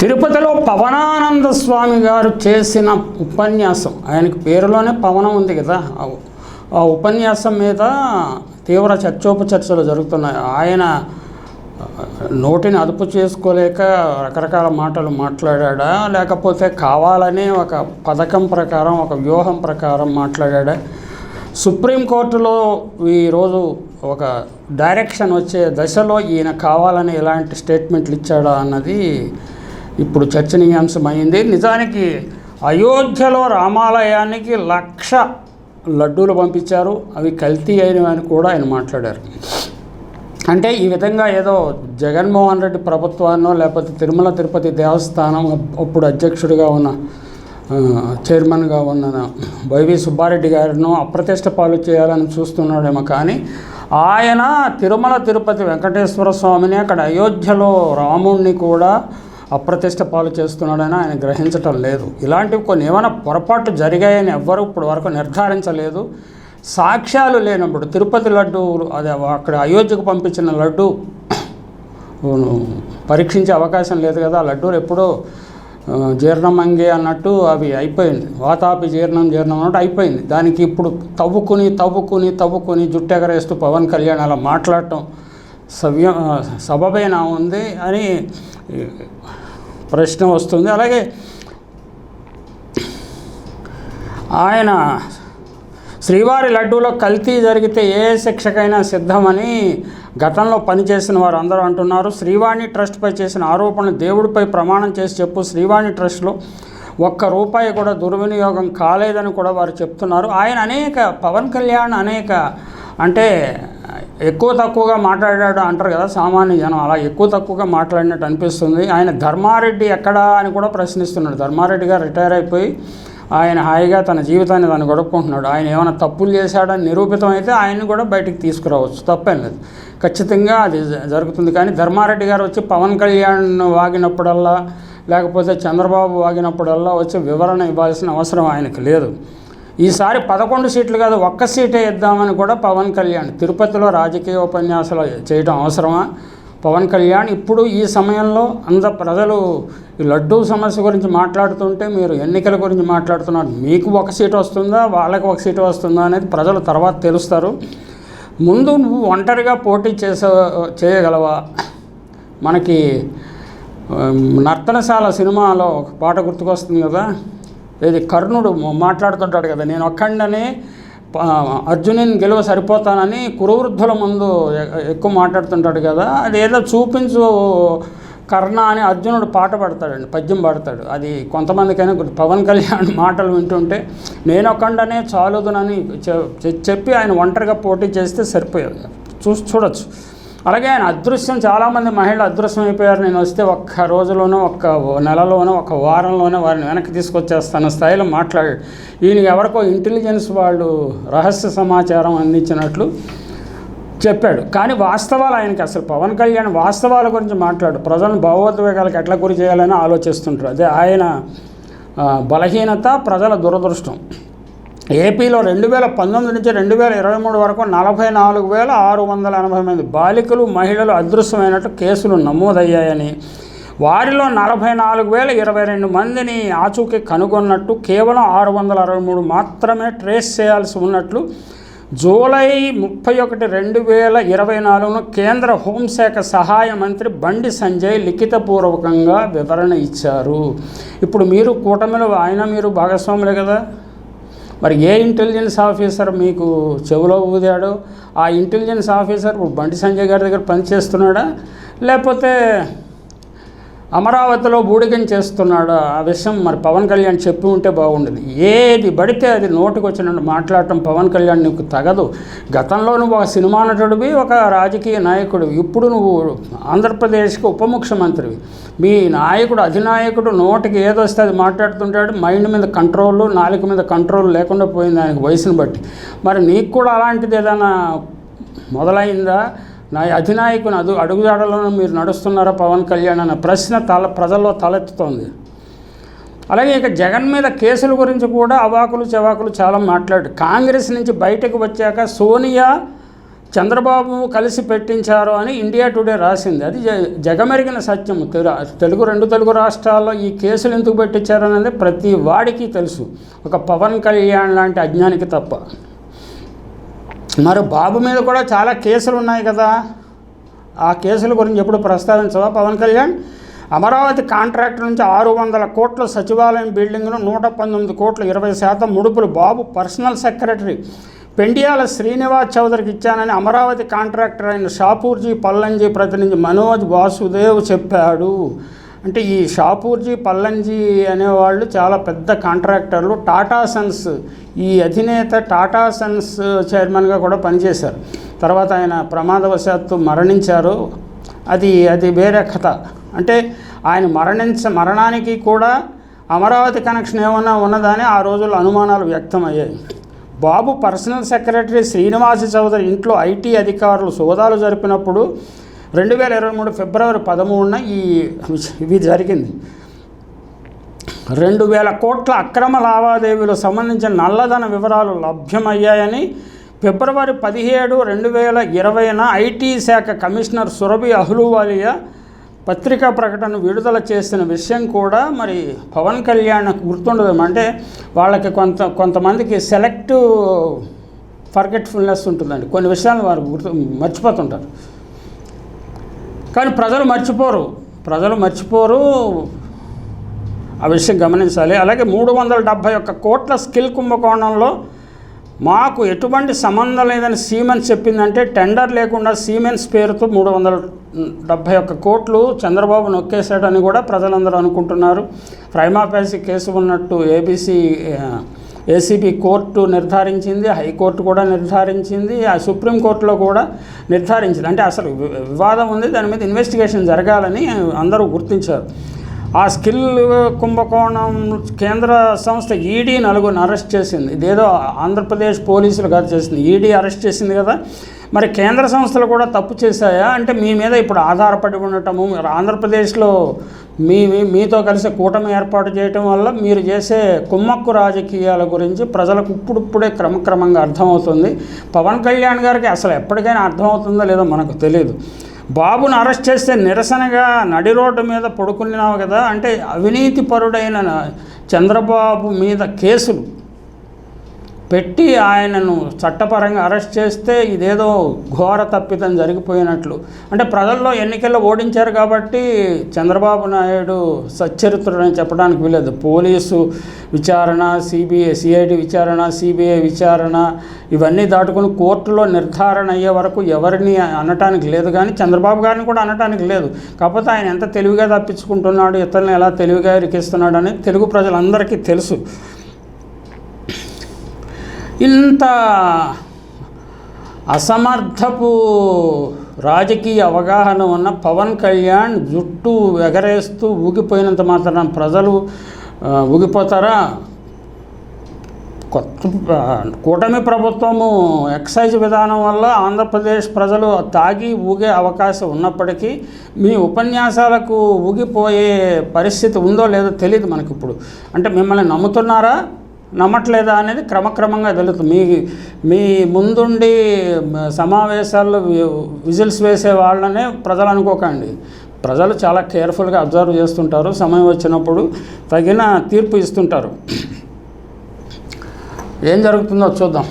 తిరుపతిలో పవనానంద స్వామి గారు చేసిన ఉపన్యాసం. ఆయనకి పేరులోనే పవనం ఉంది కదా. ఆ- ఉపన్యాసం మీద తీవ్ర చర్చోపచర్చలు జరుగుతున్నాయి. ఆయన నోటిని అదుపు చేసుకోలేక రకరకాల మాటలు మాట్లాడా లేకపోతే కావాలని ఒక పథకం ప్రకారం ఒక వ్యూహం ప్రకారం మాట్లాడా సుప్రీంకోర్టులో ఈరోజు ఒక డైరెక్షన్ వచ్చే దశలో ఈయన కావాలని ఎలాంటి స్టేట్మెంట్లు ఇచ్చాడా అన్నది ఇప్పుడు చర్చనీయాంశమైంది. నిజానికి అయోధ్యలో రామాలయానికి లక్ష లడ్డూలు పంపించారు. అవి కల్తీ అయినవి అని కూడా ఆయన మాట్లాడారు. అంటే ఈ విధంగా ఏదో జగన్మోహన్ రెడ్డి ప్రభుత్వాన్నో లేకపోతే తిరుమల తిరుపతి దేవస్థానం అప్పుడు అధ్యక్షుడిగా ఉన్న చైర్మన్గా ఉన్న వైవి సుబ్బారెడ్డి గారిను అప్రతిష్ట పాలు చేయాలని చూస్తున్నాడేమో కానీ ఆయన తిరుమల తిరుపతి వెంకటేశ్వర స్వామిని అక్కడ అయోధ్యలో రాముణ్ణి కూడా అప్రతిష్ట పాలు చేస్తున్నాడని ఆయన గ్రహించటం లేదు. ఇలాంటివి కొన్ని ఏమైనా పొరపాటు జరిగాయని ఎవ్వరూ ఇప్పుడు వరకు నిర్ధారించలేదు. సాక్ష్యాలు లేనప్పుడు తిరుపతి లడ్డు అదే అక్కడ అయోధ్యకు పంపించిన లడ్డు పరీక్షించే అవకాశం లేదు కదా. ఆ లడ్డూలు ఎప్పుడో ఆ, జీర్ణమంగే అన్నట్టు అవి అయిపోయింది. వాతాపి జీర్ణం జీర్ణం అన్నట్టు అయిపోయింది. దానికి ఇప్పుడు తవ్వుకుని తవ్వుకుని తవ్వుకుని జుట్టెగరేస్తూ పవన్ కళ్యాణ్ అలా మాట్లాడటం సవ్య ఆ, సబబేనా ఉంది అని ప్రశ్న వస్తుంది. అలాగే ఆయన శ్రీవారి లడ్డూలో కల్తీ జరిగితే ఏ శిక్షకైనా సిద్ధమని గతంలో పనిచేసిన వారు అందరూ అంటున్నారు. శ్రీవాణి ట్రస్ట్పై చేసిన ఆరోపణలు దేవుడిపై ప్రమాణం చేసి చెప్పు. శ్రీవాణి ట్రస్ట్లో ఒక్క రూపాయి కూడా దుర్వినియోగం కాలేదని కూడా వారు చెప్తున్నారు. ఆయన అనేక పవన్ కళ్యాణ్ అనేక అంటే ఎక్కువ తక్కువగా మాట్లాడాడు అంటారు కదా సామాన్య జనం. అలా ఎక్కువ తక్కువగా మాట్లాడినట్టు అనిపిస్తుంది. ఆయన ధర్మారెడ్డి ఎక్కడా అని కూడా ప్రశ్నిస్తున్నాడు. ధర్మారెడ్డి గారు రిటైర్ అయిపోయి ఆయన హాయిగా తన జీవితాన్ని తను గడుపుకుంటున్నాడు. ఆయన ఏమైనా తప్పులు చేశాడని నిరూపితం అయితే ఆయన్ని కూడా బయటికి తీసుకురావచ్చు. తప్పేం లేదు. ఖచ్చితంగా అది జ- జరుగుతుంది. కానీ ధర్మారెడ్డి గారు వచ్చి పవన్ కళ్యాణ్ వాగినప్పుడల్లా లేకపోతే చంద్రబాబు వాగినప్పుడల్లా వచ్చి వివరణ ఇవ్వాల్సిన అవసరం ఆయనకు లేదు. ఈసారి పదకొండు సీట్లు కాదు ఒక్క సీటే ఇద్దామని కూడా పవన్ కళ్యాణ్ తిరుపతిలో రాజకీయ ఉపన్యాసాలు చేయడం అవసరమా? పవన్ కళ్యాణ్ ఇప్పుడు ఈ సమయంలో అంత ప్రజలు ఈ లడ్డూ సమస్య గురించి మాట్లాడుతుంటే మీరు ఎన్నికల గురించి మాట్లాడుతున్నారు. మీకు ఒక సీటు వస్తుందా? వాళ్ళకి ఒక సీటు వస్తుందా అనేది ప్రజలు తర్వాత తెలుస్తారు. ముందు నువ్వు ఒంటరిగా పోటీ చేసే చేయగలవా? మనకి నర్తనశాల సినిమాలో ఒక పాట గుర్తుకొస్తుంది కదా? ఇది కర్ణుడు మాట్లాడుతుంటాడు కదా నేను ఒక్కడనే అర్జునుని గెలువ సరిపోతానని కురువృద్ధుల ముందు ఎక్కువ మాట్లాడుతుంటాడు కదా అది ఏదో చూపించు కర్ణ అని అర్జునుడు పాట పాడతాడండి పద్యం పాడతాడు. అది కొంతమందికైనా పవన్ కళ్యాణ్ మాటలు వింటుంటే నేను ఒక్కడనే చాలుదునని చెప్పి ఆయన ఒంటరిగా పోటీ చేస్తే సరిపోయేది. చూసి చూడొచ్చు. అలాగే ఆయన అదృశ్యం చాలామంది మహిళలు అదృశ్యం అయిపోయారు. నేను వస్తే ఒక్క రోజులోనో ఒక్క నెలలోనో ఒక వారంలోనో వారిని వెనక్కి తీసుకొచ్చేస్తాను. స్థాయిలో మాట్లాడాడు ఈయన ఎవరికో ఇంటెలిజెన్స్ వాళ్ళు రహస్య సమాచారం అందించినట్లు చెప్పాడు. కానీ వాస్తవాలు ఆయనకి అసలు పవన్ కళ్యాణ్ వాస్తవాల గురించి మాట్లాడు. ప్రజలను భావోద్వేగాలకు ఎట్లా గురి చేయాలని ఆలోచిస్తుంటారు అదే ఆయన బలహీనత ప్రజల దురదృష్టం. ఏపీలో రెండు వేల పంతొమ్మిది నుంచి రెండు వేల ఇరవై మూడు వరకు నలభై నాలుగు వేల ఆరు వందల ఎనభై మంది బాలికలు మహిళలు అదృశ్యమైనట్టు కేసులు నమోదయ్యాయని వారిలో నలభై నాలుగు వేల ఇరవై రెండు మందిని ఆచూకీ కనుగొన్నట్టు కేవలం ఆరు వందల అరవై మూడు మాత్రమే ట్రేస్ చేయాల్సి ఉన్నట్లు జూలై ముప్పై ఒకటి రెండు వేల ఇరవై నాలుగును కేంద్ర హోంశాఖ సహాయ మంత్రి బండి సంజయ్ లిఖితపూర్వకంగా వివరణ ఇచ్చారు. ఇప్పుడు మీరు కూటమిలో ఆయన మీరు భాగస్వాములే కదా? మరి ఏ ఇంటెలిజెన్స్ ఆఫీసర్ మీకు చెవిలో ఊదాడో ఆ ఇంటెలిజెన్స్ ఆఫీసర్ బండి సంజయ్ గారి దగ్గర పనిచేస్తున్నాడా? లేకపోతే అమరావతిలో బూడిగం చేస్తున్నాడు? ఆ విషయం మరి పవన్ కళ్యాణ్ చెప్పి ఉంటే బాగుండేది. ఏది పడితే అది నోటికి వచ్చినట్టు మాట్లాడటం పవన్ కళ్యాణ్ నీకు తగదు. గతంలో నువ్వు ఒక సినిమా నటుడివి ఒక రాజకీయ నాయకుడు ఇప్పుడు నువ్వు ఆంధ్రప్రదేశ్కి ఉప ముఖ్యమంత్రివి. మీ నాయకుడు అధినాయకుడు నోటికి ఏదొస్తే అది మాట్లాడుతుంటాడు. మైండ్ మీద కంట్రోల్ నాలుక మీద కంట్రోల్ లేకుండా పోయింది ఆయనకు వయసును బట్టి. మరి నీకు కూడా అలాంటిది ఏదైనా మొదలైందా? నా అధినాయకుని అదు అడుగుజాడలను మీరు నడుస్తున్నారా పవన్ కళ్యాణ్ అన్న ప్రశ్న తల ప్రజల్లో తలెత్తుతోంది. అలాగే ఇక జగన్ మీద కేసుల గురించి కూడా అవాకులు చవాకులు చాలా మాట్లాడు కాంగ్రెస్ నుంచి బయటకు వచ్చాక సోనియా చంద్రబాబు కలిసి పెట్టించారు అని ఇండియా టుడే రాసింది. అది జ- జగమెరిగిన సత్యం తెలు- తెలుగు రెండు తెలుగు రాష్ట్రాల్లో ఈ కేసులు ఎందుకు పెట్టించారు అనేది ప్రతి వాడికి తెలుసు. ఒక పవన్ కళ్యాణ్ లాంటి అజ్ఞానికి తప్ప. మరి బాబు మీద కూడా చాలా కేసులు ఉన్నాయి కదా. ఆ కేసుల గురించి ఎప్పుడు ప్రస్తావించవా పవన్ కళ్యాణ్? అమరావతి కాంట్రాక్ట్ నుంచి ఆరు వందల కోట్ల సచివాలయం బిల్డింగ్ను నూట పంతొమ్మిది కోట్ల ఇరవై శాతం ముడుపులు బాబు పర్సనల్ సెక్రటరీ పెండియాల శ్రీనివాస్ చౌదరికి ఇచ్చానని అమరావతి కాంట్రాక్టర్ అయిన షాపూర్జీ పల్లంజీ ప్రతినిధి మనోజ్ వాసుదేవ్ చెప్పాడు. అంటే ఈ షాపూర్జీ పల్లంజీ అనేవాళ్ళు చాలా పెద్ద కాంట్రాక్టర్లు. టాటా సన్స్ ఈ అధినేత టాటా సన్స్ చైర్మన్గా కూడా పనిచేశారు. తర్వాత ఆయన ప్రమాదవశాత్తు మరణించారు. అది అది వేరే కథ. అంటే ఆయన మరణించ మరణానికి కూడా అమరావతి కనెక్షన్ ఏమన్నా ఉన్నదని ఆ రోజుల్లో అనుమానాలు వ్యక్తమయ్యాయి. బాబు పర్సనల్ సెక్రటరీ శ్రీనివాస చౌదరి ఇంట్లో ఐటీ అధికారులు సోదాలు జరిపినప్పుడు రెండు వేల ఇరవై మూడు ఫిబ్రవరి పదమూడున ఈ ఇవి జరిగింది. రెండు వేల కోట్ల అక్రమ లావాదేవీలకు సంబంధించిన నల్లధన వివరాలు లభ్యమయ్యాయని ఫిబ్రవరి పదిహేడు రెండు వేల ఇరవైన ఐటీ శాఖ కమిషనర్ సురభి అహ్లూవాలియా పత్రికా ప్రకటన విడుదల చేసిన విషయం కూడా మరి పవన్ కళ్యాణ్ గుర్తుండదు అంటే వాళ్ళకి కొంత కొంతమందికి సెలెక్టివ్ ఫర్గెట్ఫుల్నెస్ ఉంటుందండి. కొన్ని విషయాలు వారు గుర్తు మర్చిపోతుంటారు. కానీ ప్రజలు మర్చిపోరు. ప్రజలు మర్చిపోరు. ఆ విషయం గమనించాలి. అలాగే మూడు వందల డెబ్భై ఒక్క కోట్ల స్కిల్ కుంభకోణంలో మాకు ఎటువంటి సంబంధం లేదని సీమెన్స్ చెప్పిందంటే టెండర్ లేకుండా సీమెన్స్ పేరుతో మూడు వందల డెబ్భై ఒక్క కోట్లు చంద్రబాబు నొక్కేశాడని కూడా ప్రజలందరూ అనుకుంటున్నారు. ప్రైమాపేసి కేసు ఉన్నట్టు ఏబీసీ ఏసీబీ కోర్టు నిర్ధారించింది హైకోర్టు కూడా నిర్ధారించింది ఆ సుప్రీంకోర్టులో కూడా నిర్ధారించింది. అంటే అసలు వివాదం ఉంది దాని మీద ఇన్వెస్టిగేషన్ జరగాలని అందరూ గుర్తించారు. ఆ స్కిల్ కుంభకోణం కేంద్ర సంస్థ ఈడీ నలుగురిని అరెస్ట్ చేసింది. ఇదేదో ఆంధ్రప్రదేశ్ పోలీసులు కాదు చేసింది. ఈడీ అరెస్ట్ చేసింది కదా. మరి కేంద్ర సంస్థలు కూడా తప్పు చేశాయా? అంటే మీ మీద ఇప్పుడు ఆధారపడి ఉండటము మీరు ఆంధ్రప్రదేశ్లో మీ మీ- మీతో కలిసి కూటమి ఏర్పాటు చేయటం వల్ల మీరు చేసే కుమ్మక్కు రాజకీయాల గురించి ప్రజలకు ఇప్పుడిప్పుడే క్రమక్రమంగా అర్థమవుతుంది. పవన్ కళ్యాణ్ గారికి అసలు ఎప్పటికైనా అర్థమవుతుందో లేదో మనకు తెలియదు బాబును అరెస్ట్ చేస్తే నిరసనగా నడి రోడ్డు మీద పడుకున్నావు కదా? అంటే అవినీతి పరుడైన చంద్రబాబు మీద కేసులు. పెట్టి ఆయనను చట్టపరంగా అరెస్ట్ చేస్తే ఇదేదో ఘోర తప్పిదం జరిగిపోయినట్లు. అంటే ప్రజల్లో ఎన్నికల్లో ఓడించారు కాబట్టి చంద్రబాబు నాయుడు సచ్చరిత్రుడని చెప్పడానికి వీలేదు పోలీసు విచారణ సిబిఐ సిఐడి విచారణ సిబిఐ విచారణ ఇవన్నీ దాటుకుని కోర్టులో నిర్ధారణ అయ్యే వరకు ఎవరిని అనటానికి లేదు కానీ చంద్రబాబు గారిని కూడా అనటానికి లేదు. కాకపోతే ఆయన ఎంత తెలివిగా తప్పించుకుంటున్నాడు ఇతరులను ఎలా తెలివిగా ఇరికిస్తున్నాడు అనేది తెలుగు ప్రజలందరికీ తెలుసు. ఇంత అసమర్థపు రాజకీయ అవగాహన ఉన్న పవన్ కళ్యాణ్ జుట్టు ఎగరేస్తూ ఊగిపోయినంత మాత్రం ప్రజలు ఊగిపోతారా? కొత్త కూటమి ప్రభుత్వము ఎక్సైజ్ విధానం వల్ల ఆంధ్రప్రదేశ్ ప్రజలు తాగి ఊగే అవకాశం ఉన్నప్పటికీ మీ ఉపన్యాసాలకు ఊగిపోయే పరిస్థితి ఉందో లేదో తెలియదు మనకి ఇప్పుడు అంటే మిమ్మల్ని నమ్ముతున్నారా? నమ్మట్లేదా అనేది క్రమక్రమంగా తెలుస్తుంది మీ మీ ముందుండి సమావేశాల్లో విజిల్స్ వేసే వాళ్ళనే ప్రజలు అనుకోకండి. ప్రజలు చాలా కేర్ఫుల్గా అబ్జర్వ్ చేస్తుంటారు. సమయం వచ్చినప్పుడు తగిన తీర్పు ఇస్తుంటారు. ఏం జరుగుతుందో చూద్దాం.